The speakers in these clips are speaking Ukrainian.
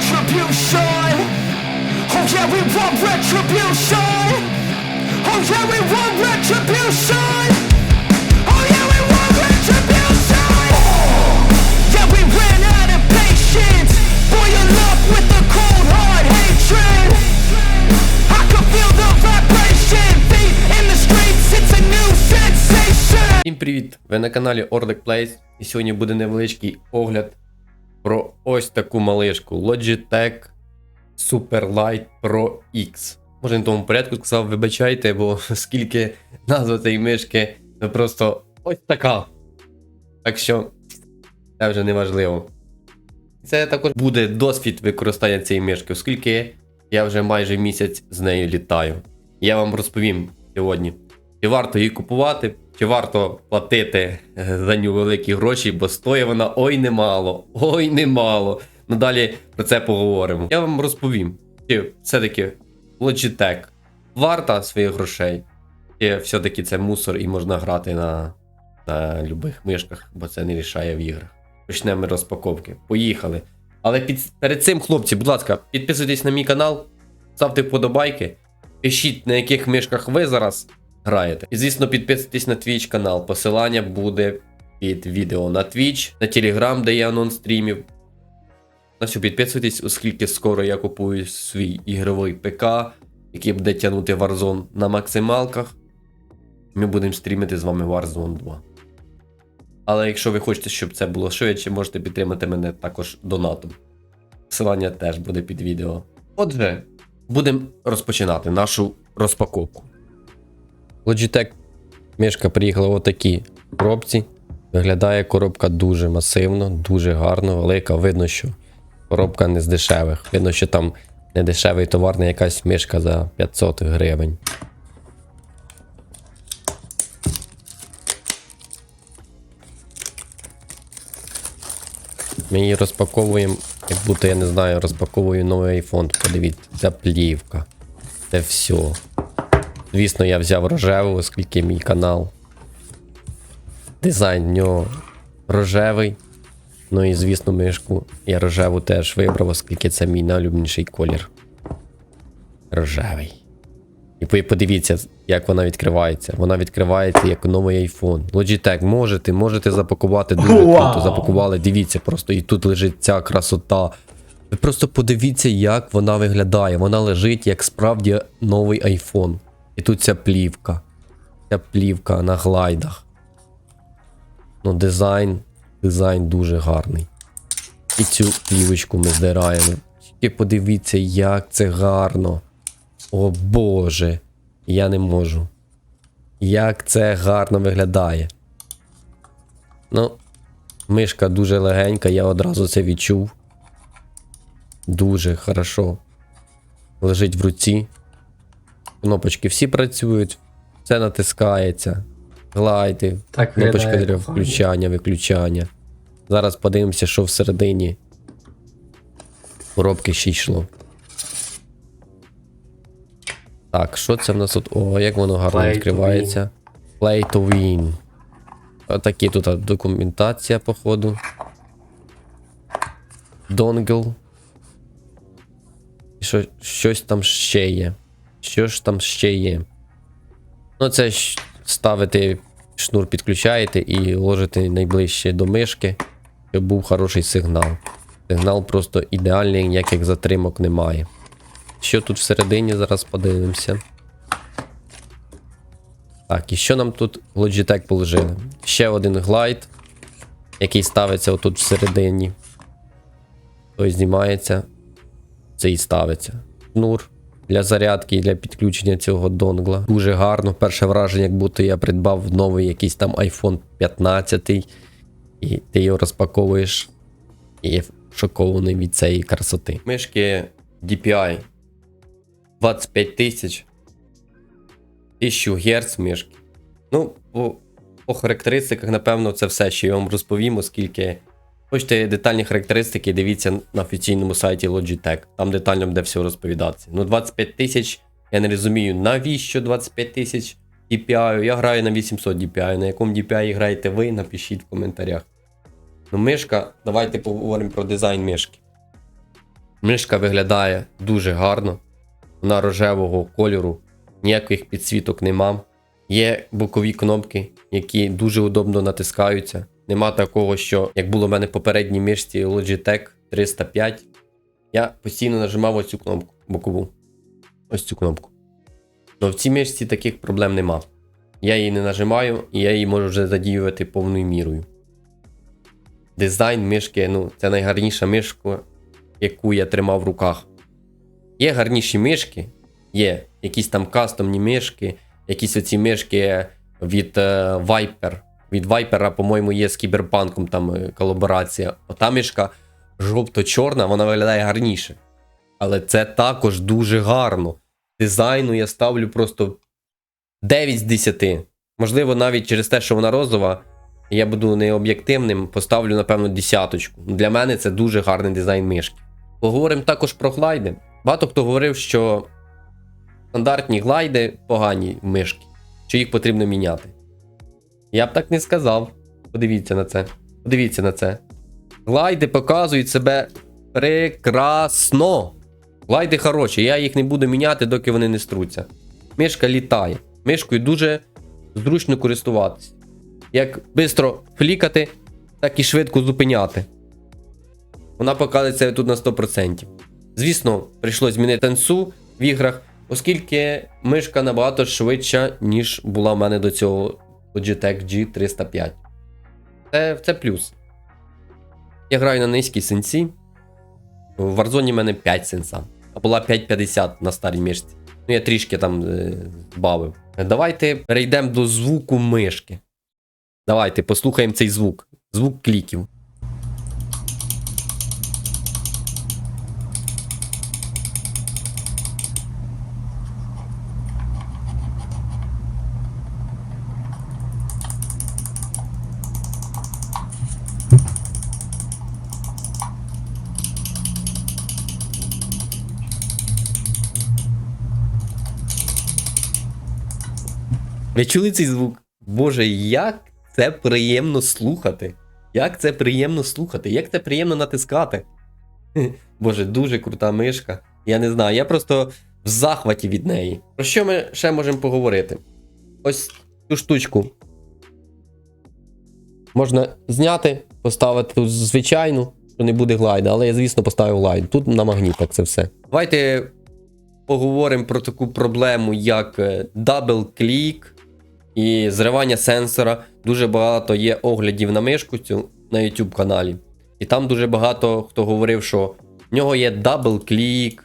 retribution. Oh yeah, we want retribution. Oh yeah, we want retribution. Oh yeah, we want retribution. Yeah, we ran out of patience. Boil your with the cold hard hatred. I can feel the vibration. Feet in the streets, it's a new sensation. Всім привіт! Ви на каналі Orlic Plays і сьогодні буде невеличкий огляд про ось таку малишку Logitech Superlight Pro X. Може не в тому порядку сказав, вибачайте, бо скільки назва цієї мишки, ну просто ось така. Так що це вже не важливо. Це також буде досвід використання цієї мишки, оскільки я вже майже місяць з нею літаю. Я вам розповім сьогодні, чи варто її купувати, чи варто платити е, за нього великі гроші, бо стоїть вона ой немало, ой немало. Ну далі про це поговоримо. Я вам розповім, чи все-таки Logitech варта своїх грошей, чи все-таки це мусор і можна грати на, на любих мишках, бо це не рішає в іграх. Почнемо розпаковки. Поїхали. Але під, перед цим, хлопці, будь ласка, підписуйтесь на мій канал, ставте вподобайки, пишіть, на яких мишках ви зараз граєте. І, звісно, підписуйтесь на Twitch канал. Посилання буде під відео на Twitch, на Telegram, де є анонс стрімів. На все, підписуйтесь, оскільки скоро я купую свій ігровий ПК, який буде тягнути Warzone на максималках. Ми будемо стрімити з вами Warzone 2. Але якщо ви хочете, щоб це було швидше, можете підтримати мене також донатом. Посилання теж буде під відео. Отже, будемо розпочинати нашу розпаковку. Logitech мішка приїхала в отакій коробці. Виглядає коробка дуже масивно, дуже гарно, велика. Видно, що коробка не з дешевих. Видно, що там не дешевий товар, не якась мишка за 500 гривень. Ми її розпаковуємо, як будто я не знаю, розпаковую новий iPhone. Подивіться, це плівка. Це все. Звісно, я взяв рожеву, оскільки мій канал. Дизайн в нього рожевий. Ну і звісно, мишку. Я рожеву теж вибрав, оскільки це мій найулюбленіший колір. Рожевий. І ви подивіться, як вона відкривається. Вона відкривається як новий iPhone. Logitech, можете, можете запакувати дуже круто. Запакували, дивіться, просто і тут лежить ця красота. Ви просто подивіться, як вона виглядає. Вона лежить як справді новий iPhone. І тут ця плівка. Ця плівка на глайдах. Ну, дизайн. Дизайн дуже гарний. І цю плівочку ми здираємо. Тільки подивіться, як це гарно. О Боже. Я не можу. Як це гарно виглядає. Ну, мишка дуже легенька, я одразу це відчув. Дуже хорошо. Лежить в руці. Кнопочки всі працюють, все натискається. Глайди, Так кнопочка для включання, виключання. Зараз подивимося, що всередині. Коробки ще йшло. Так, що це в нас тут? О, як воно гарно Play to відкривається. Play to win. Отакі тут документація, походу. Донгл. І що, щось там ще є. Що ж там ще є? Ну, це щ- ставити шнур, підключаєте і ложите найближче до мишки, щоб був хороший сигнал. Сигнал просто ідеальний, ніяких затримок немає. Що тут всередині, зараз подивимося. Так, і що нам тут Logitech положили? Ще один глайд, який ставиться отут всередині. Той знімається. Це і ставиться. Шнур для зарядки і для підключення цього донгла. Дуже гарно. Перше враження, як будто я придбав новий якийсь там iPhone 15, і ти його розпаковуєш і є шокований від цієї красоти. Мишки DPI 25 тисяч. 1000 Гц мишки. Ну, по, по характеристиках, напевно, це все, що я вам розповім, оскільки хочете детальні характеристики, дивіться на офіційному сайті Logitech. Там детально буде все розповідатися. Ну, 25 тисяч, я не розумію, навіщо 25 тисяч DPI? Я граю на 800 DPI. На якому DPI граєте ви, напишіть в коментарях. Ну, мишка, давайте поговоримо про дизайн мишки. Мишка виглядає дуже гарно. Вона рожевого кольору, ніяких підсвіток нема. Є бокові кнопки, які дуже удобно натискаються. Нема такого, що як було в мене в попередній мишці Logitech 305. Я постійно нажимав ось цю кнопку бокову. Ось цю кнопку. Но в цій мишці таких проблем нема. Я її не нажимаю, і я її можу вже задіювати повною мірою. Дизайн мишки, ну, це найгарніша мишка, яку я тримав в руках. Є гарніші мишки, є якісь там кастомні мишки, якісь оці мишки від е, Viper. Від Viper, по-моєму, є з кіберпанком там е, колаборація. Ота мишка жовто-чорна, вона виглядає гарніше. Але це також дуже гарно. Дизайну я ставлю просто 9 з 10. Можливо, навіть через те, що вона розова, я буду не об'єктивним, поставлю, напевно, десяточку. Для мене це дуже гарний дизайн мишки. Поговоримо також про глайди. Багато хто говорив, що стандартні глайди погані мишки, що їх потрібно міняти. Я б так не сказав. Подивіться на це. Подивіться на це. Глайди показують себе прекрасно. Глайди хороші, я їх не буду міняти, доки вони не струться. Мишка літає. Мишкою дуже зручно користуватися. Як швидко флікати, так і швидко зупиняти. Вона показує це тут на 100%. Звісно, прийшлось змінити тенсу в іграх, оскільки мишка набагато швидша, ніж була в мене до цього Logitech G305. Це, це плюс. Я граю на низькій сенсі. В Warzone в мене 5 сенса. А була 5.50 на старій мішці. Ну, я трішки там е, збавив. Давайте перейдемо до звуку мишки. Давайте послухаємо цей звук. Звук кліків. Ви чули цей звук? Боже, як це приємно слухати. Як це приємно слухати, як це приємно натискати. Боже, дуже крута мишка. Я не знаю, я просто в захваті від неї. Про що ми ще можемо поговорити? Ось цю штучку. Можна зняти, поставити тут звичайну, що не буде глайда, але я, звісно, поставив глайд. Тут на магнітах це все. Давайте поговоримо про таку проблему, як дабл-клік і зривання сенсора. Дуже багато є оглядів на мишку цю на YouTube каналі. І там дуже багато хто говорив, що в нього є дабл-клік,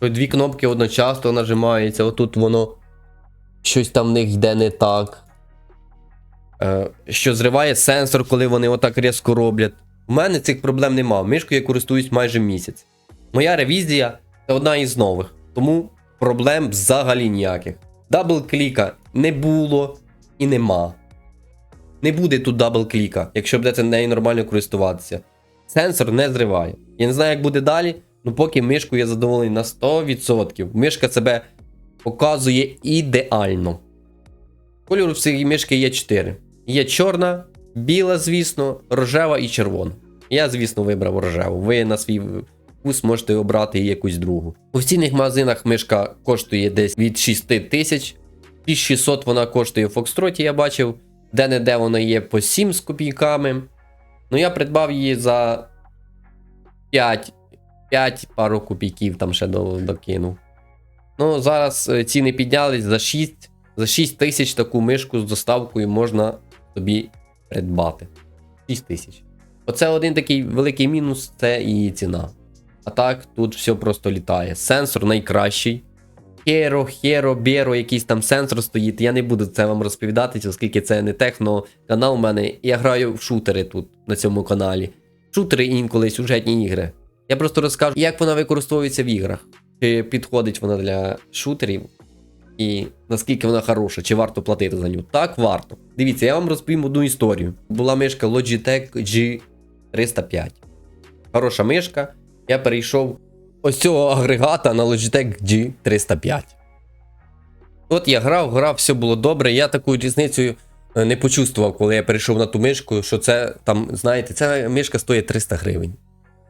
що дві кнопки одночасно нажимаються, отут воно щось там в них йде не так. Е, що зриває сенсор, коли вони отак різко роблять. У мене цих проблем нема. Мишкою я користуюсь майже місяць. Моя ревізія це одна із нових, тому проблем взагалі ніяких. Дабл-кліка не було і нема. Не буде тут дабл-кліка, якщо будете нею нормально користуватися. Сенсор не зриває. Я не знаю, як буде далі, але поки мишку я задоволений на 100%. Мишка себе показує ідеально. Кольору цій мишки є 4. Є чорна, біла, звісно, рожева і червона. Я, звісно, вибрав рожеву. Ви на свій вкус можете обрати якусь другу. У офіційних магазинах мишка коштує десь від 6 тисяч. 6600 вона коштує в Фокстроті, я бачив. Де-не-де вона є по 7 з копійками. Ну, я придбав її за 5, 5 пару копійків там ще докинув. Ну, зараз е, ціни піднялись за 6. За 6 тисяч таку мишку з доставкою можна собі придбати. 6 тисяч. Оце один такий великий мінус це її ціна. А так, тут все просто літає. Сенсор найкращий. Херо, Херо, Беро, якийсь там сенсор стоїть. Я не буду це вам розповідати, оскільки це не техно канал у мене. Я граю в шутери тут на цьому каналі. Шутери інколи сюжетні ігри. Я просто розкажу, як вона використовується в іграх. Чи підходить вона для шутерів, і наскільки вона хороша, чи варто платити за нього. Так, варто. Дивіться, я вам розповім одну історію. Була мишка Logitech G305. Хороша мишка. Я перейшов ось цього агрегата на Logitech G305. От я грав, грав, все було добре. Я таку різницю е, не почувствував, коли я перейшов на ту мишку, що це там, знаєте, ця мишка стоїть 300 гривень.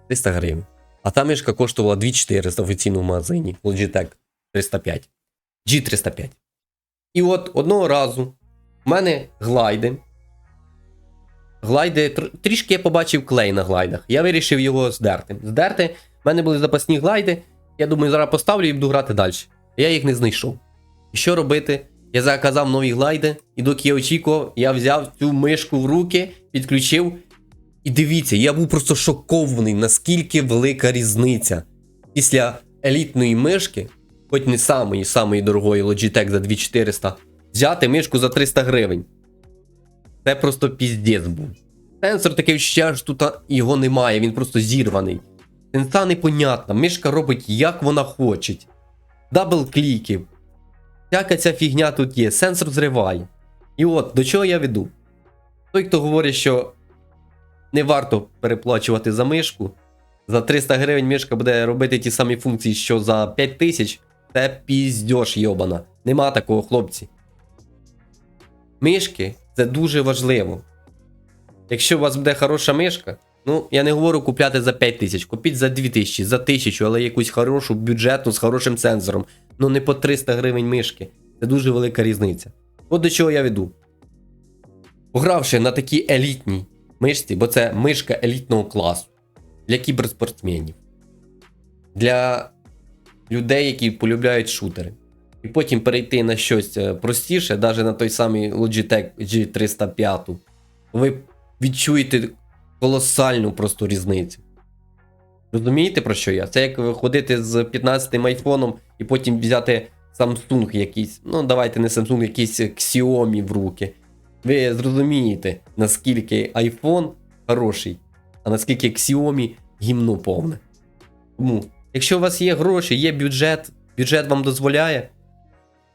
300 гривень. А та мишка коштувала 2400 в офіційному магазині Logitech 305. G305. І от одного разу в мене глайди. Глайди, трішки я побачив клей на глайдах. Я вирішив його здерти. Здерти. В мене були запасні глайди. Я думаю, зараз поставлю і буду грати далі. Я їх не знайшов. І що робити? Я заказав нові глайди, і доки я очікував, я взяв цю мишку в руки, підключив. І дивіться, я був просто шокований, наскільки велика різниця. Після елітної мишки, хоч не самої самої дорогої Logitech за 2400, взяти мишку за 300 гривень. Це просто піздець був. Сенсор таке відчуття, що тут його немає, він просто зірваний. Сенса непонятна, мишка робить як вона хоче. Дабл кліків. Всяка ця фігня тут є, сенсор зриває. І от до чого я веду? Той, хто говорить, що не варто переплачувати за мишку. За 300 гривень мишка буде робити ті самі функції, що за 5000. Це піздьош йобана. Нема такого, хлопці. Мишки це дуже важливо. Якщо у вас буде хороша мишка, ну я не говорю купляти за 5000, купіть за 2000, за 1000, але якусь хорошу бюджетну з хорошим сенсором. Ну не по 300 гривень мишки. Це дуже велика різниця. От до чого я веду. Погравши на такій елітній мишці, бо це мишка елітного класу для кіберспортсменів, для людей, які полюбляють шутери. І потім перейти на щось е, простіше, навіть на той самий Logitech G305, ви відчуєте колосальну просто різницю. Розумієте про що я? Це як ходити з 15-м айфоном і потім взяти Samsung якийсь, ну давайте не Samsung, якийсь Xiaomi в руки. Ви зрозумієте, наскільки iPhone хороший, а наскільки Xiaomi гімно повне. Тому, якщо у вас є гроші, є бюджет, бюджет вам дозволяє,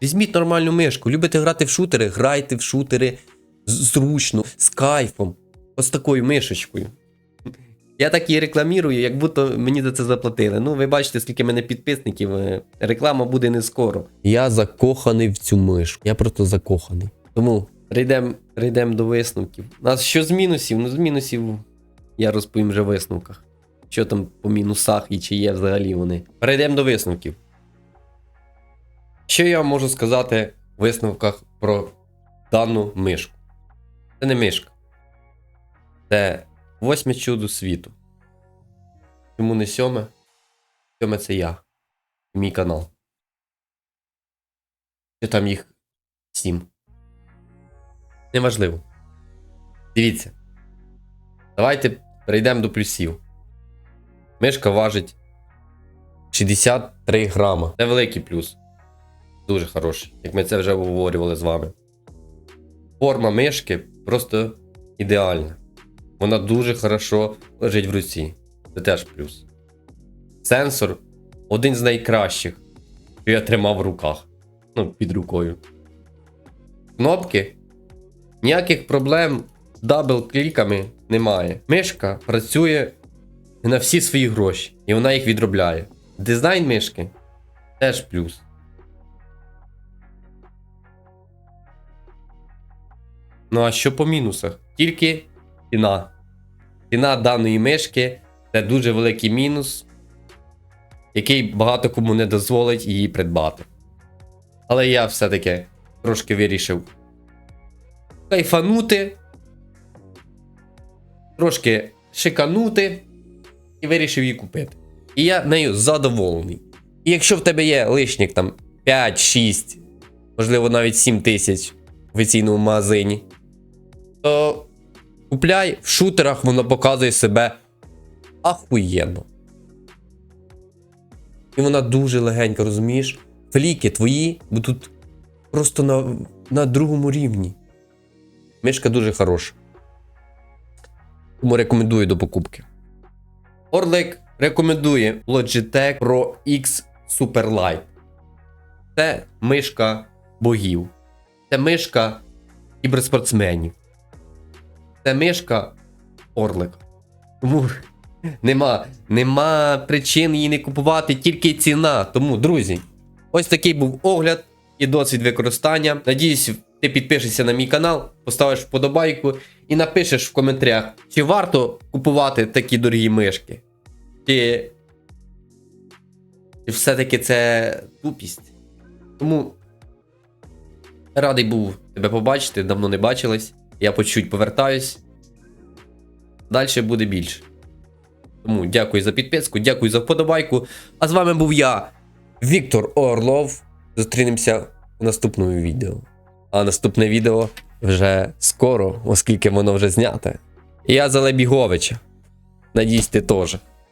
візьміть нормальну мишку. Любите грати в шутери, грайте в шутери зручно, з кайфом, ось такою мишечкою. Я так її рекламірую, як будто мені за це заплатили. Ну, ви бачите, скільки мене підписників. е, Реклама буде не скоро. Я закоханий в цю мишку. Я просто закоханий. Тому перейдемо перейдем до висновків. У нас що з мінусів? Ну, з мінусів я розповім вже в висновках. Що там по мінусах і чи є взагалі вони. Перейдемо до висновків. Що я можу сказати в висновках про дану мишку? Це не мишка. Це восьме чудо світу. Чому не сьоме? Сьоме це я. Мій канал. Що там їх сім. Неважливо. Дивіться. Давайте перейдемо до плюсів. Мишка важить 63 грама. Це великий плюс. Дуже хороший, як ми це вже обговорювали з вами. Форма мишки просто ідеальна. Вона дуже хорошо лежить в руці. Це теж плюс. Сенсор один з найкращих, що я тримав в руках. Ну, під рукою. Кнопки. Ніяких проблем дабл-кліками немає. Мишка працює на всі свої гроші, і вона їх відробляє. Дизайн мишки теж плюс. Ну а що по мінусах? Тільки ціна. Ціна даної мишки це дуже великий мінус, який багато кому не дозволить її придбати. Але я все-таки трошки вирішив кайфанути, трошки шиканути і вирішив її купити. І я нею задоволений. І якщо в тебе є лишніх там 5, 6, можливо навіть 7 тисяч в офіційному магазині, то купляй в шутерах, воно показує себе ахуєнно. І вона дуже легенька, розумієш? Фліки твої будуть просто на, на другому рівні. Мишка дуже хороша. Тому рекомендую до покупки. Орлик рекомендує Logitech Pro X Superlight. Це мишка богів. Це мишка кіберспортсменів. Це мишка Орлика. Тому нема, нема причин її не купувати, тільки ціна. Тому, друзі, ось такий був огляд і досвід використання. Надіюсь, ти підпишешся на мій канал, поставиш вподобайку і напишеш в коментарях, чи варто купувати такі дорогі мишки. Чи Чи все-таки це тупість? Тому радий був тебе побачити, давно не бачились. Я по чуть повертаюсь. Далі буде більше. Тому дякую за підписку, дякую за вподобайку. А з вами був я, Віктор Орлов. Зустрінемося у наступному відео. А наступне відео вже скоро, оскільки воно вже зняте. І я за Лебіговича. Надіюсь, ти теж.